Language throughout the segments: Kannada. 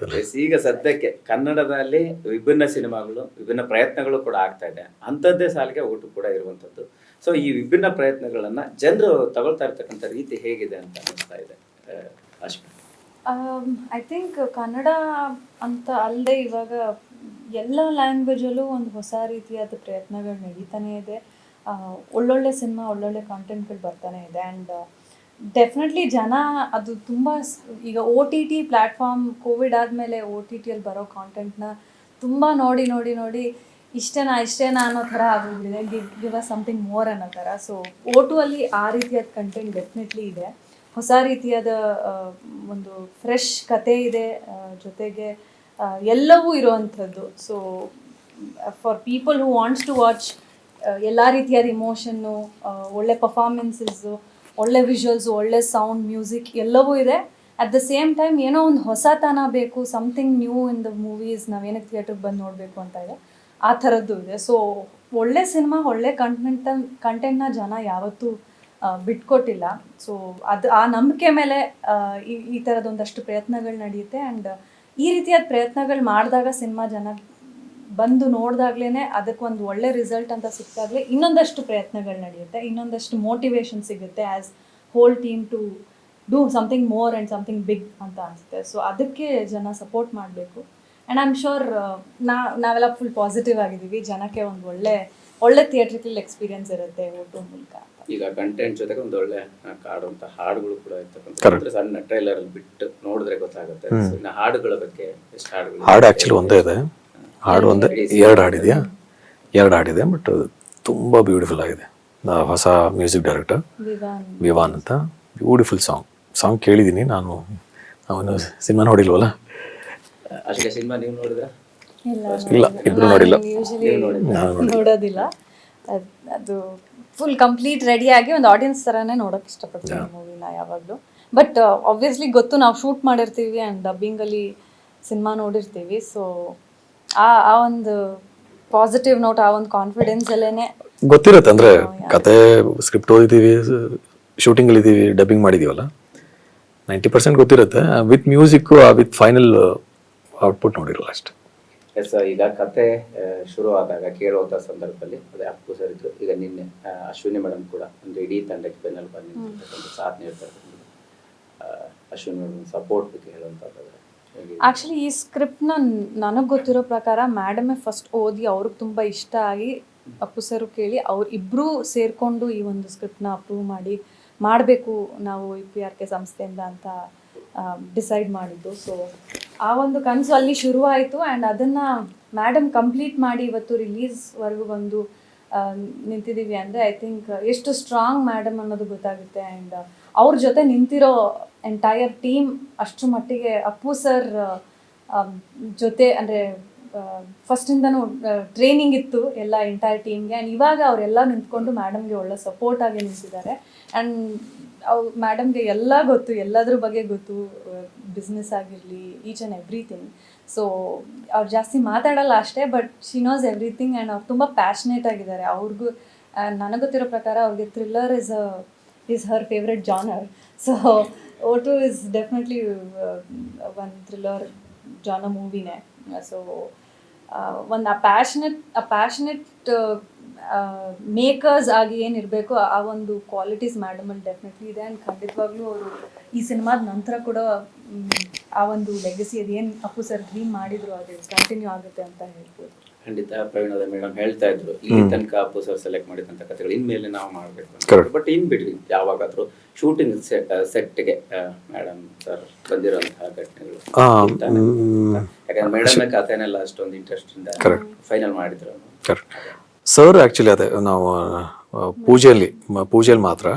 Yes, ಈಗ ಸದ್ಯಕ್ಕೆ ಕನ್ನಡದಲ್ಲಿ ವಿಭಿನ್ನ ಸಿನಿಮಾಗಳು ವಿಭಿನ್ನ ಪ್ರಯತ್ನಗಳು ಕೂಡ ಆಗ್ತಾ ಇದೆ. ಅಂಥದ್ದೇ ಸಾಲಿಗೆ ಊಟ ಕೂಡ ಇರುವಂಥದ್ದು. ಸೊ ಈ ವಿಭಿನ್ನ ಪ್ರಯತ್ನಗಳನ್ನ ಜನರು ತಗೊಳ್ತಾ ಇರ್ತಕ್ಕಂಥ ರೀತಿ ಹೇಗಿದೆ ಅಂತ ಅನಿಸ್ತಾ ಇದೆ ಐ ಥಿಂಕ್ ಕನ್ನಡ ಅಂತ ಅಲ್ಲದೆ ಇವಾಗ ಎಲ್ಲ ಲ್ಯಾಂಗ್ವೇಜಲ್ಲೂ ಒಂದು ಹೊಸ ರೀತಿಯಾದ ಪ್ರಯತ್ನಗಳು ನಡೀತಾನೆ ಇದೆ. ಒಳ್ಳೊಳ್ಳೆ ಸಿನಿಮಾ ಒಳ್ಳೊಳ್ಳೆ ಕಾಂಟೆಂಟ್ಗಳು ಬರ್ತಾನೆ ಇದೆ. ಆ್ಯಂಡ್ ಡೆಫಿನೆಟ್ಲಿ ಜನ ಅದು ತುಂಬ ಈಗ O T T platform Covid ಆದಮೇಲೆ ಓ ಟಿ ಟಿಯಲ್ಲಿ ಬರೋ ಕಾಂಟೆಂಟ್ನ ತುಂಬ ನೋಡಿ ನೋಡಿ ನೋಡಿ ಇಷ್ಟೇನಾ ಇಷ್ಟೇನಾ ಅನ್ನೋ ಥರ ಆಗೋಗಿದೆ give give a something more ಅನ್ನೋ ಥರ. ಸೊ ಓ ಟು ಅಲ್ಲಿ ಆ ರೀತಿಯಾದ ಕಂಟೆಂಟ್ ಡೆಫಿನೆಟ್ಲಿ ಇದೆ. ಹೊಸ ರೀತಿಯಾದ ಒಂದು ಫ್ರೆಶ್ ಕತೆ ಇದೆ ಜೊತೆಗೆ ಎಲ್ಲವೂ ಇರುವಂಥದ್ದು. So for people who wants to watch ಎಲ್ಲ ರೀತಿಯಾದ ಇಮೋಷನ್ನು ಒಳ್ಳೆ ಪರ್ಫಾರ್ಮೆನ್ಸಸ್ಸು ಒಳ್ಳೆ ವಿಜುವಲ್ಸ್ ಒಳ್ಳೆ ಸೌಂಡ್ ಮ್ಯೂಸಿಕ್ ಎಲ್ಲವೂ ಇದೆ. ಅಟ್ ದ ಸೇಮ್ ಟೈಮ್ ಏನೋ ಒಂದು ಹೊಸತನ ಬೇಕು something new in the movies ನಾವೇನಕ್ಕೆ ಥಿಯೇಟ್ರಿಗೆ ಬಂದು ನೋಡಬೇಕು ಅಂತ ಇದೆ. ಆ ಥರದ್ದು ಇದೆ. ಸೊ ಒಳ್ಳೆ ಸಿನಿಮಾ ಒಳ್ಳೆ ಕಂಟೆಂಟ್ ಕಂಟೆಂಟ್ನ ಜನ ಯಾವತ್ತೂ ಬಿಟ್ಕೊಟ್ಟಿಲ್ಲ. ಸೊ ಅದು, ಆ ನಂಬಿಕೆ ಮೇಲೆ ಈ ಈ ಥರದ ಒಂದಷ್ಟು ಪ್ರಯತ್ನಗಳು ನಡೆಯುತ್ತೆ. ಆ್ಯಂಡ್ ಈ ರೀತಿಯಾದ ಪ್ರಯತ್ನಗಳು ಮಾಡಿದಾಗ ಸಿನಿಮಾ ಜನ ಬಂದು ನೋಡಿದಾಗ್ಲೇ ಅದಕ್ಕೆ ಒಂದು ಒಳ್ಳೆ ರಿಸಲ್ಟ್ ಅಂತ ಸಿಕ್ಕಾಗಲೇ ಇನ್ನೊಂದಷ್ಟು ಪ್ರಯತ್ನಗಳು ನಡೆಯುತ್ತೆ. ಇನ್ನೊಂದಷ್ಟು ಮೋಟಿವೇಶನ್ ಸಿಗುತ್ತೆ as whole team to do something more and something big ಅಂತ ಅನಿಸುತ್ತೆ. ಸೊ ಅದಕ್ಕೆ ಜನ ಸಪೋರ್ಟ್ ಮಾಡಬೇಕು. ಆ್ಯಂಡ್ ಐ ಆಮ್ ಶೋರ್ ನಾ ನಾವೆಲ್ಲ ಫುಲ್ ಪಾಸಿಟಿವ್ ಆಗಿದ್ದೀವಿ. ಜನಕ್ಕೆ ಒಂದು ಒಳ್ಳೆ ಒಳ್ಳೆ ಥಿಯೇಟ್ರಿಕಲ್ ಎಕ್ಸ್ಪೀರಿಯನ್ಸ್ ಇರುತ್ತೆ ಓಟೋ ಮೂಲಕ ಈಗ ಕಂಟೆಂಟ್ ಜೊತೆಗೆ ಒಂದು ಒಳ್ಳೆ ಕಾಡುವಂತ ಹಾಡುಗಳು ಕೂಡ ಇರ್ತಕ್ಕಂಥ. ಸಣ್ಣ ಟ್ರೈಲರ್ ಅಲ್ಲಿ ಬಿಟ್ಟು ನೋಡಿದ್ರೆ ಗೊತ್ತಾಗುತ್ತೆ. ಹಾಡುಗಳ ಬಗ್ಗೆ ಎಷ್ಟು ಹಾಡುಗಳು ಹಾಡು ಆ್ಯಕ್ಚುಲಿ ಒಂದೇ ಇದೆ. ಹಾಡು ಒಂದು ಎರಡು ಹಾಡಿದೆಯಾ? ಎರಡು ಹಾಡಿದೆ ಬಟ್ ತುಂಬ ಬ್ಯೂಟಿಫುಲ್ ಆಗಿದೆ. ನಾ ಹೊಸ ಮ್ಯೂಸಿಕ್ ಡೈರೆಕ್ಟರ್ ವಿವಾನ್. ಅಂತ. ಬ್ಯೂಟಿಫುಲ್ ಸಾಂಗ್ ಸಾಂಗ್ ಕೇಳಿದ್ದೀನಿ ನಾನು ಅವನು ಸಿನಿಮಾ ನೋಡಿಲ್ವಲ್ಲ? ಅಷ್ಟೇ ಸಿನಿಮಾ ನೀವು ನೋಡಿದ್ರ? ಇಲ್ಲ ಇಲ್ಲ ಇಬ್ರು ನೋಡಿಲ್ಲ. ನೋಡೋದಿಲ್ಲ. ಅದ್- ಅದು ಫುಲ್ ಕಂಪ್ಲೀಟ್ ರೆಡಿ ಆಗಿ ಒಂದು ಆಡಿಯನ್ಸ್ ಥರನೇ ನೋಡೋಕೆ ಇಷ್ಟಪಡ್ತೀನಿ ಮೂವಿನ ಯಾವಾಗಲೂ. ಬಟ್ ಆಬ್ವಿಯಸ್ಲಿ ಗೊತ್ತು ನಾವು ಶೂಟ್ ಮಾಡಿರ್ತೀವಿ ಆ್ಯಂಡ್ ಡಬ್ಬಿಂಗಲ್ಲಿ ಸಿನಿಮಾ ನೋಡಿರ್ತೀವಿ ಸೊ ಆ ಆ ಒಂದು ಪಾಸಿಟಿವ್ ನೋಟ್ ಆ ಒಂದು ಕಾನ್ಫಿಡೆನ್ಸ್ ಅಲ್ಲೇನೆ ಗೊತ್ತಿರುತ್ತೆ ಅಂದ್ರೆ ಕತೆ ಸ್ಕ್ರಿಪ್ಟ್ ಓದಿದ್ದೀವಿ ಶೂಟಿಂಗ್ ಇದ್ದೀವಿ ಡಬ್ಬಿಂಗ್ ಮಾಡಿದೀವಲ್ಲ? ನೈಂಟಿ ಪರ್ಸೆಂಟ್ ಗೊತ್ತಿರುತ್ತೆ. With music with final output ನೋಡಿರಲ್ಲ ಅಷ್ಟೇ. ಎಸ್ ಈಗ ಕತೆ ಶುರು ಆದಾಗ ಕೇಳುವಂತ ಸಂದರ್ಭದಲ್ಲಿ ಅದೇ ಅಪ್ಪು ಸರ್ ಇದ್ರು. ಈಗ ನಿನ್ನೆ ಅಶ್ವಿನಿ ಮೇಡಮ್ ಕೂಡ ಒಂದು ಇಡೀ ತಂಡಕ್ಕೆ ಬೆನ್ನಲ್ಲಿ ಬಂದು ನಿಂತಿರ್ತಕ್ಕಂಥ ಸಾಥ್ ನೀಡ್ತಾರೆ ಅಶ್ವಿನಿ ಮೇಡಮ್ ಸಪೋರ್ಟ್ ಬಗ್ಗೆ ಹೇಳುವಂಥದ್ದಾದ್ರೆ ಆ್ಯಕ್ಚುಲಿ ಈ ಸ್ಕ್ರಿಪ್ಟ್ನ ನನಗೆ ಗೊತ್ತಿರೋ ಪ್ರಕಾರ ಮ್ಯಾಡಮೇ ಫಸ್ಟ್ ಓದಿ ಅವ್ರಿಗೆ ತುಂಬ ಇಷ್ಟ ಆಗಿ ಅಪ್ಪು ಸರು ಕೇಳಿ ಅವ್ರು ಇಬ್ಬರೂ ಸೇರಿಕೊಂಡು ಈ ಒಂದು ಸ್ಕ್ರಿಪ್ಟ್ನ ಅಪ್ರೂವ್ ಮಾಡಿ ಮಾಡಬೇಕು ನಾವು ಈ ಪಿ ಆರ್ ಕೆ ಸಂಸ್ಥೆಯಿಂದ ಅಂತ ಡಿಸೈಡ್ ಮಾಡಿದ್ದು. ಸೊ ಆ ಒಂದು ಕನಸು ಅಲ್ಲಿ ಶುರುವಾಯಿತು ಆ್ಯಂಡ್ ಅದನ್ನು ಮ್ಯಾಡಮ್ ಕಂಪ್ಲೀಟ್ ಮಾಡಿ ಇವತ್ತು ರಿಲೀಸ್ವರೆಗೂ ಬಂದು ನಿಂತಿದ್ದೀವಿ ಅಂದರೆ ಐ ಥಿಂಕ್ ಎಷ್ಟು ಸ್ಟ್ರಾಂಗ್ ಮ್ಯಾಡಮ್ ಅನ್ನೋದು ಗೊತ್ತಾಗುತ್ತೆ ಆ್ಯಂಡ್ ಅವ್ರ ಜೊತೆ ನಿಂತಿರೋ ಎಂಟೈರ್ ಟೀಮ್ ಅಷ್ಟು ಮಟ್ಟಿಗೆ ಅಪ್ಪು ಸರ್ ಜೊತೆ ಅಂದರೆ ಫಸ್ಟಿಂದನೂ ಟ್ರೈನಿಂಗ್ ಇತ್ತು ಎಲ್ಲ ಎಂಟೈರ್ ಟೀಮ್ಗೆ ಆ್ಯಂಡ್ ಇವಾಗ ಅವರೆಲ್ಲ ನಿಂತ್ಕೊಂಡು ಮ್ಯಾಡಮ್ಗೆ ಒಳ್ಳೆ ಸಪೋರ್ಟ್ ಆಗಿ ನಿಂತಿದ್ದಾರೆ. ಆ್ಯಂಡ್ ಅವ್ರು ಮ್ಯಾಡಮ್ಗೆ ಎಲ್ಲ ಗೊತ್ತು, ಎಲ್ಲದ್ರ ಬಗ್ಗೆ ಗೊತ್ತು ಬಿಸ್ನೆಸ್ ಆಗಿರಲಿ ಈಚ್ ಆ್ಯಂಡ್ ಎವ್ರಿಥಿಂಗ್ ಸೊ ಅವ್ರು ಜಾಸ್ತಿ ಮಾತಾಡಲ್ಲ ಅಷ್ಟೇ but she knows everything and ಅವ್ರು ತುಂಬ ಪ್ಯಾಷನೇಟ್ ಆಗಿದ್ದಾರೆ. ಅವ್ರಿಗೂ ನನಗೆ ಗೊತ್ತಿರೋ ಪ್ರಕಾರ ಅವ್ರಿಗೆ thriller is a is her favourite genre so oh to is definitely one thriller genre ಮೂವಿನೇ so ಒಂದು ಆ ಪ್ಯಾಷನೆಟ್ ಆ ಪ್ಯಾಷನೆಟ್ ಮೇಕರ್ಸ್ ಆಗಿ ಏನಿರಬೇಕು ಆ ಒಂದು ಕ್ವಾಲಿಟೀಸ್ ಮ್ಯಾಡಮಲ್ಲಿ ಡೆಫಿನೆಟ್ಲಿ ಇದೆ. ಆ್ಯಂಡ್ ಖಂಡಿತವಾಗ್ಲೂ ಅವರು ಈ ಸಿನಿಮಾದ ನಂತರ ಕೂಡ ಆ ಒಂದು ಲೆಗಸಿ ಅದೇನು ಅಪ್ಪು ಸರ್ ಡ್ರೀಮ್ ಮಾಡಿದ್ರು, ಅದು ಕಂಟಿನ್ಯೂ ಆಗುತ್ತೆ ಅಂತ ಹೇಳ್ಬೋದು. ಖಂಡಿತ ಪ್ರವೀಣದ ಮೇಡಮ್ ಹೇಳ್ತಾ ಇದ್ರು ಇಲ್ಲಿ ತನಕ ಅಪ್ಪು ಸರ್ ಸೆಲೆಕ್ಟ್ ಮಾಡಿದಂತ ಕಥೆಗಳು ಇನ್ಮೇಲೆ ನಾವು ಮಾಡಬೇಕು. ಬಟ್ ಇನ್ ಬಿಟ್ವೀನ್ ಯಾವಾಗಾದ್ರೂ ಶೂಟಿಂಗ್ ಸೆಟ್ ಸೆಟ್ಗೆ ಮೇಡಮ್ ಸರ್ ಬಂದಿರುವಂತಹ ಘಟನೆಗಳು ಯಾಕಂದ್ರೆ ಮೇಡಮ್ ಕಥೆನೆಲ್ಲ ಅಷ್ಟೊಂದು ಇಂಟ್ರೆಸ್ಟ್ ಇಂದ ಫೈನಲ್ ಮಾಡಿದ್ರು ಸರ್ ಆ್ಯಕ್ಚುಲಿ ಅದೇ ನಾವು ಪೂಜೆಯಲ್ಲಿ ಪೂಜೆಯಲ್ಲಿ ಮಾತ್ರ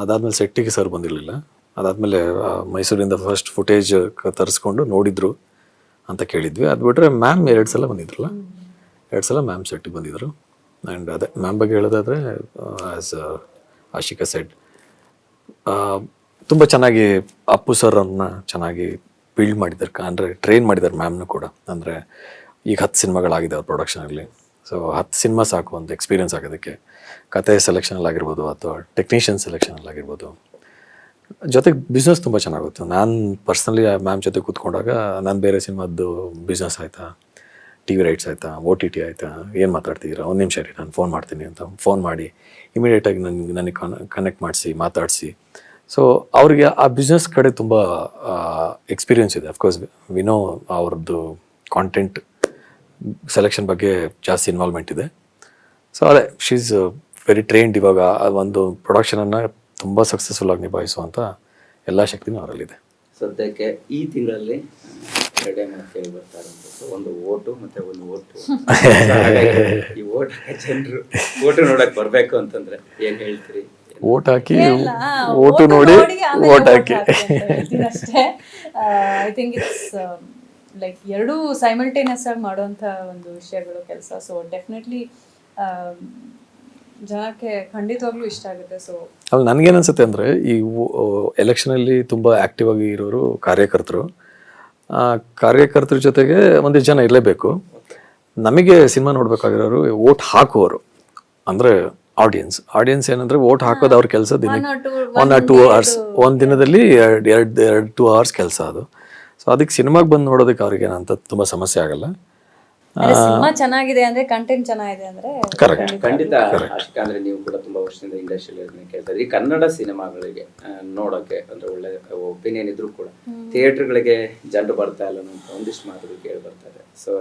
ಅದಾದಮೇಲೆ ಅದಾದ್ಮೇಲೆ ಸೆಟ್ಟಿಗೆ ಸರ್ ಬಂದಿರಲಿಲ್ಲ. ಅದಾದಮೇಲೆ ಮೈಸೂರಿಂದ ಫಸ್ಟ್ ಫುಟೇಜ್ ತರಿಸ್ಕೊಂಡು ನೋಡಿದ್ರು. ಅಂತ ಕೇಳಿದ್ವಿ. ಅದು ಬಿಟ್ಟರೆ ಮ್ಯಾಮ್ ಎರಡು ಸಲ ಬಂದಿದ್ರಲ್ಲ? ಎರಡು ಸಲ ಮ್ಯಾಮ್ ಸೆಟ್ಟಿಗೆ ಬಂದಿದ್ದರು ಆ್ಯಂಡ್ ಅದೇ ಮ್ಯಾಮ್ ಬಗ್ಗೆ ಹೇಳೋದಾದರೆ ಆ್ಯಸ್ ಆಶಿಕಾ ಸೆಟ್ ತುಂಬ ಚೆನ್ನಾಗಿ ಅಪ್ಪು ಸರ್ ಅವ್ರನ್ನ ಚೆನ್ನಾಗಿ ಬಿಲ್ಡ್ ಮಾಡಿದ್ದಾರೆ. ಅಂದರೆ ಟ್ರೈನ್ ಮಾಡಿದ್ದಾರೆ ಮ್ಯಾಮ್ನು ಕೂಡ. ಅಂದರೆ ಈಗ ಹತ್ತು ಸಿನಿಮಾಗಳಾಗಿದೆ ಅವ್ರ ಪ್ರೊಡಕ್ಷನಲ್ಲಿ ಸೊ ಹತ್ತು ಸಿನಿಮಾ ಸಾಕು ಒಂದು ಎಕ್ಸ್ಪೀರಿಯನ್ಸ್ ಆಗೋದಕ್ಕೆ. ಕತೆ ಸೆಲೆಕ್ಷನಲ್ಲಿ ಆಗಿರ್ಬೋದು ಅಥವಾ ಟೆಕ್ನಿಷಿಯನ್ ಸೆಲೆಕ್ಷನಲ್ಲಿ ಆಗಿರ್ಬೋದು ಜೊತೆಗೆ ಬಿಸ್ನೆಸ್ ತುಂಬ ಚೆನ್ನಾಗುತ್ತೆ ನಾನು ಪರ್ಸ್ನಲಿ ಮ್ಯಾಮ್ ಜೊತೆ ಕೂತ್ಕೊಂಡಾಗ ನಾನು ಬೇರೆ ಸಿನಿಮಾದ್ದು ಬಿಸ್ನೆಸ್ ಆಯಿತಾ? ಟಿ ವಿ ರೈಟ್ಸ್ ಆಯಿತಾ? ಓ ಟಿ ಟಿ ಆಯಿತಾ? ಏನು ಮಾತಾಡ್ತಿದ್ದೀರಾ ಒಂದು ನಿಮಿಷ ರೀ ನಾನು ಫೋನ್ ಮಾಡ್ತೀನಿ ಅಂತ ಫೋನ್ ಮಾಡಿ ಇಮಿಡಿಯೇಟಾಗಿ ನನಗೆ ನನಗೆ ಕನೆಕ್ಟ್ ಮಾಡಿಸಿ, ಮಾತಾಡಿಸಿ. ಸೊ ಅವರಿಗೆ ಆ ಬಿಸ್ನೆಸ್ ಕಡೆ ತುಂಬ ಎಕ್ಸ್ಪೀರಿಯನ್ಸ್ ಇದೆ. ಅಫ್ಕೋರ್ಸ್ ವಿನೋ ಅವ್ರದ್ದು ಕಾಂಟೆಂಟ್ ಸೆಲೆಕ್ಷನ್ ಬಗ್ಗೆ ಜಾಸ್ತಿ ಇನ್ವಾಲ್ವ್ಮೆಂಟ್ ಇದೆ. ಸೊ ಅದೇ ಶೀಸ್ ವೆರಿ ಟ್ರೈನ್ಡ್ ಇವಾಗ. ಒಂದು ಪ್ರೊಡಕ್ಷನನ್ನು ತುಂಬ ಸಕ್ಸಸ್ಫುಲ್ ಆಗಿ ನಿಭಾಯಿಸುವಂಥ ಎಲ್ಲ ಶಕ್ತಿನೂ ಅವರಲ್ಲಿದೆ. ಸದ್ಯಕ್ಕೆ ಈ ತಿಂಗಳಲ್ಲಿ ಎರಡೇ ಮಾತು ಕೇಳಿ ಬರ್ತಾ ಇರೋದು ಒಂದು ಓಟು ಮತ್ತೆ ಒಂದು ಓಟು. ಈ ಓಟ್ ಜನರು ಓಟು ನೋಡಕ್ ಬರ್ಬೇಕು ಅಂತಂದ್ರೆ ಏನ್ ಹೇಳ್ತೀರಿ? ಓಟ್ ಹಾಕಿ ಓಟು ನೋಡಿ ಓಟ್ ಹಾಕಿ. ಅಷ್ಟೇ. ಐ ಥಿಂಕ್ ಇಟ್ಸ್ ಲೈಕ್ ಎರಡೂ ಸೈಮಲ್ಟೇನಿಯಸ್ ಆಗಿ ಮಾಡುವಂಥ ಒಂದು ವಿಷಯಗಳು ಕೆಲಸ. ಸೊ ಡೆಫಿನೆಟ್ಲಿ ಜನಕ್ಕೆ ಖಂಡಿತವಾಗ್ಲೂ ಇಷ್ಟ ಆಗುತ್ತೆ ಸೊ ಅಲ್ಲಿ ನನಗೇನು ಅನ್ಸುತ್ತೆ ಅಂದರೆ ಈ ಎಲೆಕ್ಷನಲ್ಲಿ ತುಂಬ ಆ್ಯಕ್ಟಿವ್ ಆಗಿ ಇರೋರು ಕಾರ್ಯಕರ್ತರು. ಕಾರ್ಯಕರ್ತರ ಜೊತೆಗೆ ಒಂದಿಷ್ಟು ಜನ ಇರಲೇಬೇಕು. ನಮಗೆ ಸಿನಿಮಾ ನೋಡ್ಬೇಕಾಗಿರೋರು ಓಟ್ ಹಾಕುವವರು. ಅಂದರೆ ಆಡಿಯನ್ಸ್ ಆಡಿಯನ್ಸ್ ಏನಂದ್ರೆ ಓಟ್ ಹಾಕೋದು ಅವ್ರ ಕೆಲಸ ದಿನ ಒನ್ ಆರ್ ಟೂ ಅವರ್ಸ್ ಒಂದು ದಿನದಲ್ಲಿ ಎರಡು ಎರಡು ಎರಡು ಟೂ ಅವರ್ಸ್ ಕೆಲಸ ಅದು. ಸೊ ಅದಕ್ಕೆ ಸಿನಿಮಾಗೆ ಬಂದು ನೋಡೋದಕ್ಕೆ ಅವ್ರಿಗೆ ಏನಂತ ತುಂಬ ಸಮಸ್ಯೆ ಆಗಲ್ಲ. ಸಿನಿಮಾ ಚೆನ್ನಾಗಿದೆ ಅಂದ್ರೆ ಕಂಟೆಂಟ್ ಚೆನ್ನಾಗಿದೆ ಅಂದ್ರೆ ಕರೆಕ್ಟ್ ಖಂಡಿತ. ಅಷ್ಟೇ ಅಂದ್ರೆ ನೀವು ಕೂಡ ತುಂಬಾ ವರ್ಷದಿಂದ ಇಂಡಸ್ಟ್ರಿಯಲ್ಲಿ ಕೇಳ್ತಾ ಇದ್ರಿ ಈ ಕನ್ನಡ ಸಿನಿಮಾಗಳಿಗೆ ನೋಡೋಕೆ ಅಂದ್ರೆ ಒಳ್ಳೆ ಒಪಿನಿಯನ್ ಇದ್ರು ಕೂಡ ಥಿಯೇಟರ್ಗಳಿಗೆ ಜನರು ಬರ್ತಾ ಇಲ್ಲ ಅಂತ ಒಂದಿಷ್ಟು ಮಾತುಗಳು ಕೇಳಿ ಬರ್ತಾರೆ ಇದೆ. ಸೊ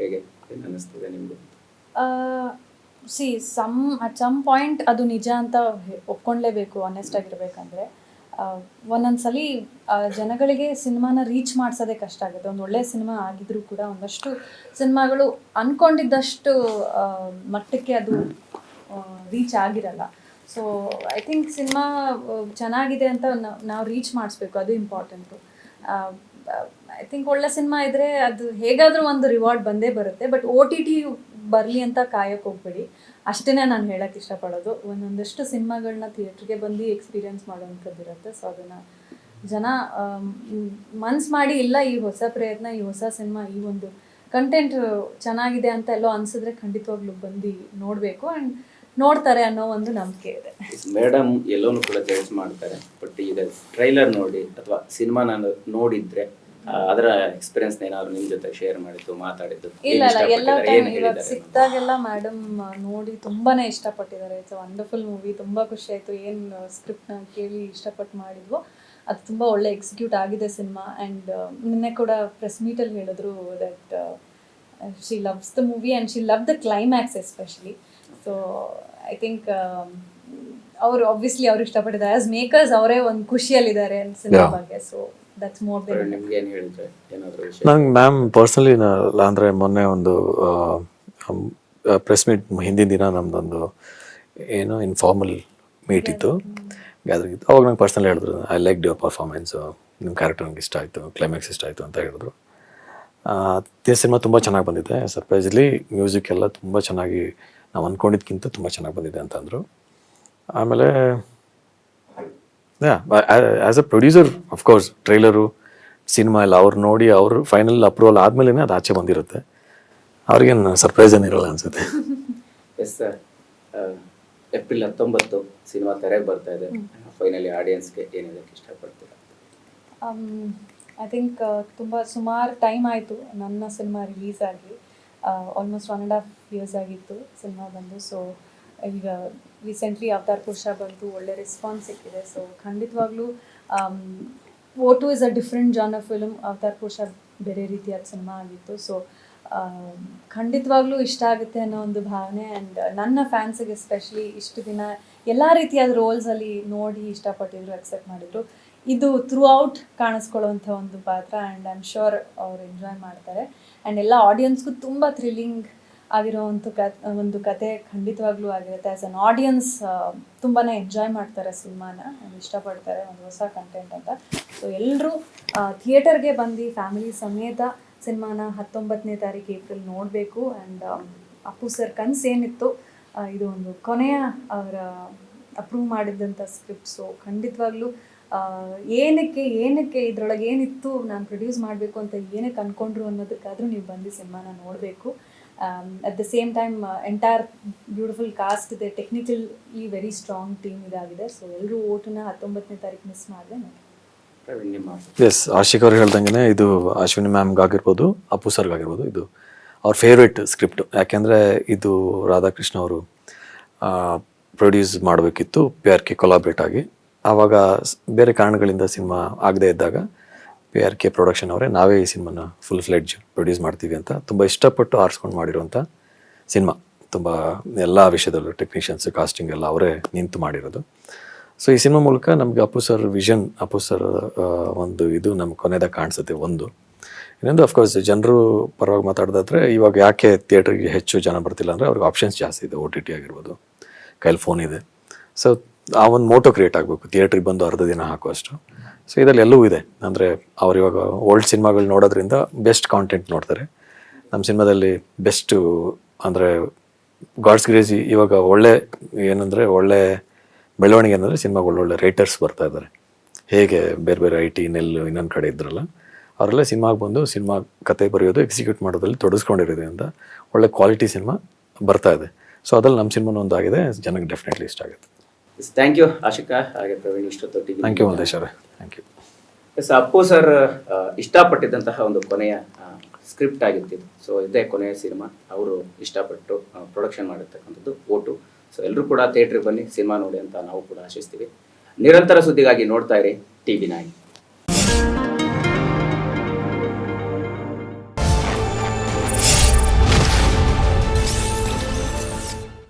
ಹೇಗೆ ಏನು ಅನಿಸ್ತದೆ ನಿಮ್ಗೆ? See some at some point ಅದು ನಿಜ ಅಂತ ಒಪ್ಕೊಂಡ್ಲೇಬೇಕು ಆನೆಸ್ಟ್ ಆಗಿರ್ಬೇಕಂದ್ರೆ. ಒಂದೊಂದ್ಸಲಿ ಜನಗಳಿಗೆ ಸಿನಿಮಾನ ರೀಚ್ ಮಾಡ್ಸೋದೇ ಕಷ್ಟ ಆಗುತ್ತೆ. ಒಂದು ಒಳ್ಳೆ ಸಿನಿಮಾ ಆಗಿದ್ರೂ ಕೂಡ ಒಂದಷ್ಟು ಸಿನಿಮಾಗಳು ಅನ್ಕೊಂಡಿದ್ದಷ್ಟು ಮಟ್ಟಕ್ಕೆ ಅದು ರೀಚ್ ಆಗಿರಲ್ಲ. ಸೊ ಐ ಥಿಂಕ್ ಸಿನಿಮಾ ಚೆನ್ನಾಗಿದೆ ಅಂತ ನಾವು ರೀಚ್ ಮಾಡಿಸ್ಬೇಕು. ಅದು ಇಂಪಾರ್ಟೆಂಟು ಐ ಥಿಂಕ್ ಒಳ್ಳೆ ಸಿನಿಮಾ ಇದ್ರೆ ಅದು ಹೇಗಾದರೂ ಒಂದು ರಿವಾರ್ಡ್ ಬಂದೇ ಬರುತ್ತೆ. ಬಟ್ ಓ ಟಿ ಟಿ ಬರಲಿ ಅಂತ ಕಾಯಕ್ಕೆ ಹೋಗ್ಬೇಡಿ. ಅಷ್ಟೇ ನಾನು ಹೇಳಕ್ಕೆ ಇಷ್ಟಪಡೋದು. ಒಂದೊಂದಷ್ಟು ಸಿನಿಮಾಗಳನ್ನ ಥಿಯೇಟ್ರಿಗೆ ಬಂದು ಎಕ್ಸ್ಪೀರಿಯನ್ಸ್ ಮಾಡೋವಂಥದ್ದು ಇರುತ್ತೆ ಸೊ ಅದನ್ನು ಜನ ಮನ್ಸು ಮಾಡಿ ಇಲ್ಲ ಈ ಹೊಸ ಪ್ರಯತ್ನ, ಈ ಹೊಸ ಸಿನಿಮಾ, ಈ ಒಂದು ಕಂಟೆಂಟ್ ಚೆನ್ನಾಗಿದೆ ಅಂತ ಎಲ್ಲೋ ಅನ್ಸಿದ್ರೆ ಖಂಡಿತವಾಗ್ಲೂ ಬಂದು ನೋಡಬೇಕು. ಆ್ಯಂಡ್ ನೋಡ್ತಾರೆ ಅನ್ನೋ ಒಂದು ನಂಬಿಕೆ ಇದೆ. ಮೇಡಮ್ ಎಲ್ಲೋನು ಕೂಡ ಜಡ್ಜ್ ಮಾಡ್ತಾರೆ. ಬಟ್ ಈಗ ಟ್ರೈಲರ್ ನೋಡಿ, ಅಥವಾ ಸಿನಿಮಾ ನಾನು ನೋಡಿದ್ರೆ ಅದರ ಎಕ್ಸ್ಪೀರಿಯನ್ಸ್ ಏನಾದ್ರು ನಿಮ್ ಜೊತೆ ಶೇರ್ ಮಾಡಿದ್ದು ಮಾತಾಡಿದ್ದು ಇಲ್ಲ ಇಲ್ಲ ಎಲ್ಲ ಟೈಮ್ ಇವಾಗ? ಸಿಕ್ತಾಗೆಲ್ಲ ಮೇಡಮ್ ನೋಡಿ ತುಂಬಾನೇ ಇಷ್ಟಪಟ್ಟಿದ್ದಾರೆ. ಇಟ್ಸ್ ವಂಡರ್ಫುಲ್ ಮೂವಿ ತುಂಬಾ ಖುಷಿ ಆಯ್ತು. ಏನ್ ಸ್ಕ್ರಿಪ್ಟ್ನ ಕೇಳಿ ಇಷ್ಟಪಟ್ಟು ಮಾಡಿದ್ವು ಅದು ತುಂಬಾ ಒಳ್ಳೆ ಎಕ್ಸಿಕ್ಯೂಟ್ ಆಗಿದೆ ಸಿನಿಮಾ ಅಂಡ್ ನಿನ್ನೆ ಕೂಡ ಪ್ರೆಸ್ ಮೀಟ್ ಅಲ್ಲಿ ಹೇಳಿದ್ರು that she loves the movie and she love the climax especially so I think ಅವ್ರು ಆಬ್ವಿಯಸ್ಲಿ ಅವ್ರು ಇಷ್ಟಪಟ್ಟಿದ್ದಾರೆ. ಆಸ್ ಮೇಕರ್ಸ್ ಅವರೇ ಒಂದು ಖುಷಿಯಲ್ಲಿದ್ದಾರೆ ಸಿನಿಮಾ. ಬಗ್ಗೆ ಸೊ ದಟ್ಸ್ ಮೋರ್ ಅವ್ರು ದೆನ್ ನಿಮ್ಗೆ ಏನ್ ಹೇಳಿದ್ರೆ ಏನಾದ್ರು ವಿಷಯ? ನಂಗೆ ಮ್ಯಾಮ್ ಪರ್ಸ್ನಲಿ ಅಂದರೆ ಮೊನ್ನೆ ಒಂದು ಪ್ರೆಸ್ ಮೀಟ್ ಹಿಂದಿನ ದಿನ ನಮ್ದೊಂದು ಏನು ಇನ್ಫಾರ್ಮಲ್ ಮೀಟ್ ಇತ್ತು ಗ್ಯಾದರಿಂಗ್ ಇತ್ತು. ಅವಾಗ ನಂಗೆ ಪರ್ಸ್ನಲಿ ಹೇಳಿದ್ರು ಐ ಲೈಕ್ ಯುವರ್ ಪರ್ಫಾರ್ಮೆನ್ಸು ನಿಮ್ಮ ಕ್ಯಾರೆಕ್ಟರ್ ನಂಗೆ ಇಷ್ಟ ಆಯಿತು ಕ್ಲೈಮ್ಯಾಕ್ಸ್ ಇಷ್ಟ ಆಯಿತು ಅಂತ ಹೇಳಿದ್ರು. ತಿ ಸಿನಿಮಾ ತುಂಬ ಚೆನ್ನಾಗಿ ಬಂದಿದೆ. ಸರ್ಪ್ರೈಸ್ಲಿ ಮ್ಯೂಸಿಕ್ ಎಲ್ಲ ತುಂಬ ಚೆನ್ನಾಗಿ ನಾವು ಅಂದ್ಕೊಂಡಿದ್ದಕ್ಕಿಂತ ತುಂಬ ಚೆನ್ನಾಗಿ ಬಂದಿದೆ ಅಂತಂದರು. ಆಮೇಲೆ as a producer of course trailer cinema ಎಲ್ಲ ಅವ್ರು ನೋಡಿ ಅವರು ಫೈನಲ್ ಅಪ್ರೂವಲ್ ಆದ್ಮೇಲೆ ಅದು ಆಚೆ ಬಂದಿರುತ್ತೆ. ಅವ್ರಿಗೇನು ಸರ್ಪ್ರೈಸ್ ಏನಿರಲ್ಲ ಅನ್ಸುತ್ತೆ. ಎಸ್ ಸರ್ ಏಪ್ರಿಲ್ ಹತ್ತೊಂಬತ್ತು ಸಿನಿಮಾ ತೆರೆಗೆ ಬರ್ತಾ ಇದೆ. ಫೈನಲಿ ಆಡಿಯನ್ಸ್ಗೆ ಏನೇಳಕ್ಕೆ ಇಷ್ಟಪಡ್ತೀರಾ? ಐ ಥಿಂಕ್ ತುಂಬ ಸುಮಾರು ಟೈಮ್ ಆಯಿತು ನನ್ನ ಸಿನಿಮಾ ರಿಲೀಸ್ ಆಗಿ. Almost one and half years ಆಗಿತ್ತು ಸಿನಿಮಾ ಬಂದು. ಸೊ ಈಗ ರೀಸೆಂಟ್ಲಿ ಅವತಾರ್ ಪುರುಷ ಬಂತು, ಒಳ್ಳೆ ರೆಸ್ಪಾನ್ಸ್ ಸಿಕ್ಕಿದೆ. ಸೊ ಖಂಡಿತವಾಗ್ಲೂ vote is a different genre film Avatar Purusha ಬೇರೆ ರೀತಿಯಾದ ಸಿನಿಮಾ ಆಗಿತ್ತು. ಸೊ ಖಂಡಿತವಾಗ್ಲೂ ಇಷ್ಟ ಆಗುತ್ತೆ ಅನ್ನೋ ಒಂದು ಭಾವನೆ ಆ್ಯಂಡ್ ನನ್ನ ಫ್ಯಾನ್ಸಿಗೆ ಎಸ್ಪೆಷಲಿ ಇಷ್ಟು ದಿನ ಎಲ್ಲ ರೀತಿಯಾದ ರೋಲ್ಸಲ್ಲಿ ನೋಡಿ ಇಷ್ಟಪಟ್ಟಿದ್ರು ಅಕ್ಸೆಪ್ಟ್ ಮಾಡಿದ್ರು. ಇದು ಥ್ರೂ ಔಟ್ ಕಾಣಿಸ್ಕೊಳ್ಳುವಂಥ ಒಂದು ಪಾತ್ರ ಆ್ಯಂಡ್ ಐ ಆಮ್ ಶೋರ್ ಅವ್ರು ಎಂಜಾಯ್ ಮಾಡ್ತಾರೆ. ಆ್ಯಂಡ್ ಎಲ್ಲ ಆಡಿಯನ್ಸ್ಗೂ ತುಂಬ ಥ್ರಿಲ್ಲಿಂಗ್ ಆಗಿರೋವಂಥ ಕ ಒಂದು ಕತೆ ಖಂಡಿತವಾಗ್ಲೂ ಆಗಿರುತ್ತೆ. ಆ್ಯಸ್ ಅನ್ ಆಡಿಯನ್ಸ್ ತುಂಬಾ ಎಂಜಾಯ್ ಮಾಡ್ತಾರೆ ಸಿನಿಮಾನ. ಇಷ್ಟಪಡ್ತಾರೆ ಒಂದು ಹೊಸ ಕಂಟೆಂಟ್ ಅಂತ. ಸೊ ಎಲ್ಲರೂ ಥಿಯೇಟರ್ಗೆ ಬಂದು ಫ್ಯಾಮಿಲಿ ಸಮೇತ ಸಿನಿಮಾನ ಹತ್ತೊಂಬತ್ತನೇ ತಾರೀಕು ಏಪ್ರಿಲ್ ನೋಡಬೇಕು. ಆ್ಯಂಡ್ ಅಪ್ಪು ಸರ್ ಕನಸೇನಿತ್ತು ಇದು ಒಂದು ಕೊನೆಯ ಅವರ ಅಪ್ರೂವ್ ಮಾಡಿದ್ದಂಥ ಸ್ಕ್ರಿಪ್ಟ್ಸು ಖಂಡಿತವಾಗ್ಲೂ ಏನಕ್ಕೆ ಏನಕ್ಕೆ ಇದರೊಳಗೆ ಏನಿತ್ತು, ನಾನು ಪ್ರೊಡ್ಯೂಸ್ ಮಾಡಬೇಕು ಅಂತ ಏನಕ್ಕೆ ಅಂದ್ಕೊಂಡ್ರು ಅನ್ನೋದಕ್ಕಾದರೂ ನೀವು ಬಂದು ಸಿನಿಮಾನ ನೋಡಬೇಕು. At the same time entire beautiful cast ಇದೆ ಟೆಕ್ನಿಕಲಿ ವೆರಿ ಸ್ಟ್ರಾಂಗ್ ಟೀಮ್ ಇದಾಗಿದೆ. ಸೊ ಎಲ್ಲರೂ ಓಟನ್ನ ಹತ್ತೊಂಬತ್ತನೇ ತಾರೀಕು ಮಿಸ್ ಮಾಡಿದೆ ಎಸ್ ಆಶಿಕ್ ಅವ್ರು ಹೇಳ್ದಂಗೆ ಇದು ಅಶ್ವಿನಿ ಮ್ಯಾಮ್ಗಾಗಿರ್ಬೋದು ಅಪ್ಪು ಸರ್ಗಾಗಿರ್ಬೋದು ಇದು ಅವ್ರ ಫೇವ್ರೆಟ್ ಸ್ಕ್ರಿಪ್ಟ್ ಯಾಕೆಂದರೆ ಇದು ರಾಧಾಕೃಷ್ಣ ಅವರು ಪ್ರೊಡ್ಯೂಸ್ ಮಾಡಬೇಕಿತ್ತು ಪಿ ಆರ್ ಕೆ ಕೊಲಾಬ್ರೇಟ್ ಆಗಿ. ಆವಾಗ ಬೇರೆ ಕಾರಣಗಳಿಂದ ಸಿನಿಮಾ ಆಗದೇ ಇದ್ದಾಗ ಪಿ ಆರ್ ಕೆ ಪ್ರೊಡಕ್ಷನ್ ಅವರೇ, ನಾವೇ ಈ ಸಿನಿಮಾನ ಫುಲ್ ಫ್ಲೆಡ್ಜ್ ಪ್ರೊಡ್ಯೂಸ್ ಮಾಡ್ತೀವಿ ಅಂತ. ತುಂಬ ಇಷ್ಟಪಟ್ಟು ಆರಿಸ್ಕೊಂಡು ಮಾಡಿರುವಂಥ ಸಿನಿಮಾ. ತುಂಬ ಎಲ್ಲ ವಿಷಯದಲ್ಲೂ ಟೆಕ್ನಿಷಿಯನ್ಸ್ ಕಾಸ್ಟಿಂಗ್ ಎಲ್ಲ ಅವರೇ ನಿಂತು ಮಾಡಿರೋದು. ಸೊ ಈ ಸಿನಿಮಾ ಮೂಲಕ ನಮಗೆ Appu sir vision Appu sir ಒಂದು ಇದು ನಮ್ಗೆ ಕೊನೆದಾಗ ಕಾಣಿಸುತ್ತೆ, ಒಂದು. ಇನ್ನೊಂದು ಅಫ್ಕೋರ್ಸ್ ಜನರು ಪರವಾಗಿ ಮಾತಾಡೋದಾದ್ರೆ, ಇವಾಗ ಯಾಕೆ ಥಿಯೇಟ್ರಿಗೆ ಹೆಚ್ಚು ಜನ ಬರ್ತಿಲ್ಲ ಅಂದರೆ, ಅವ್ರಿಗೆ ಆಪ್ಷನ್ಸ್ ಜಾಸ್ತಿ ಇದೆ ಓ ಟಿ ಟಿ ಆಗಿರ್ಬೋದು, ಕೈಲಿ ಫೋನ್ ಇದೆ. ಸೊ ಆ ಒಂದು ಮೋಟೋ ಕ್ರಿಯೇಟ್ ಆಗಬೇಕು. ಥಿಯೇಟ್ರಿಗೆ ಬಂದು ಅರ್ಧ ದಿನ ಹಾಕುವಷ್ಟು ಸೊ ಇದರಲ್ಲಿ ಎಲ್ಲವೂ ಇದೆ. ಅಂದರೆ ಅವ್ರು ಇವಾಗ ಓಲ್ಡ್ ಸಿನಿಮಾಗಳು ನೋಡೋದ್ರಿಂದ ಬೆಸ್ಟ್ ಕಾಂಟೆಂಟ್ ನೋಡ್ತಾರೆ. ನಮ್ಮ ಸಿನಿಮಾದಲ್ಲಿ ಬೆಸ್ಟು ಅಂದರೆ ಗಾಡ್ಸ್ ಗ್ರೇಜಿ ಇವಾಗ ಒಳ್ಳೆ ಏನಂದರೆ ಒಳ್ಳೆ ಬೆಳವಣಿಗೆ ಅಂದರೆ ಸಿನಿಮಾಗೆ ಒಳ್ಳೊಳ್ಳೆ ರೈಟರ್ಸ್ ಬರ್ತಾ ಇದ್ದಾರೆ ಹೇಗೆ ಬೇರೆ ಬೇರೆ ಐ ಟಿ ನೆಲ್ಲು ಇನ್ನೊಂದು ಕಡೆ ಇದ್ರಲ್ಲ, ಅವರೆಲ್ಲ ಸಿನಿಮಾಗೆ ಬಂದು ಸಿನಿಮಾ ಕತೆ ಬರೆಯೋದು ಎಕ್ಸಿಕ್ಯೂಟ್ ಮಾಡೋದ್ರಲ್ಲಿ ತೊಡಗಿಸ್ಕೊಂಡಿರೋದ್ರಿಂದ ಒಳ್ಳೆ ಕ್ವಾಲಿಟಿ ಸಿನಿಮಾ ಬರ್ತಾ ಇದೆ. ಸೊ ಅದ್ರಲ್ಲಿ ನಮ್ಮ ಸಿನಿಮಾನೂ ಒಂದಾಗಿದೆ. ಜನಕ್ಕೆ ಡೆಫಿನೆಟ್ಲಿ ಇಷ್ಟ ಆಗುತ್ತೆ. ಥ್ಯಾಂಕ್ ಯು ಆಶಿಕಾ ಹಾಗೆ ಪ್ರವೀಣ್ ಇಷ್ಟೊತ್ತೊಟ್ಟಿಗೆ ಥ್ಯಾಂಕ್ ಯು ಮಲ್ಲೇಶ್ ಅವರೇ. Thank you yes Appu sir ಇಷ್ಟಪಟ್ಟಿದ್ದಂತಹ ಒಂದು ಕೊನೆಯ ಸ್ಕ್ರಿಪ್ಟ್ ಆಗಿತ್ತು. ಸೊ ಇದೇ ಕೊನೆಯ ಸಿನಿಮಾ. ಅವರು ಇಷ್ಟಪಟ್ಟು ಪ್ರೊಡಕ್ಷನ್ ಮಾಡಿರ್ತಕ್ಕಂಥದ್ದು ಓಟು. ಸೊ ಎಲ್ಲರೂ ಕೂಡ ಥಿಯೇಟ್ರಿಗೆ ಬನ್ನಿ ಸಿನಿಮಾ ನೋಡಿ ಅಂತ ನಾವು ಕೂಡ ಆಶಿಸ್ತೀವಿ. ನಿರಂತರ ಸುದ್ದಿಗಾಗಿ ನೋಡ್ತಾ ಇರಿ ಟಿ ವಿ ನೈನ್.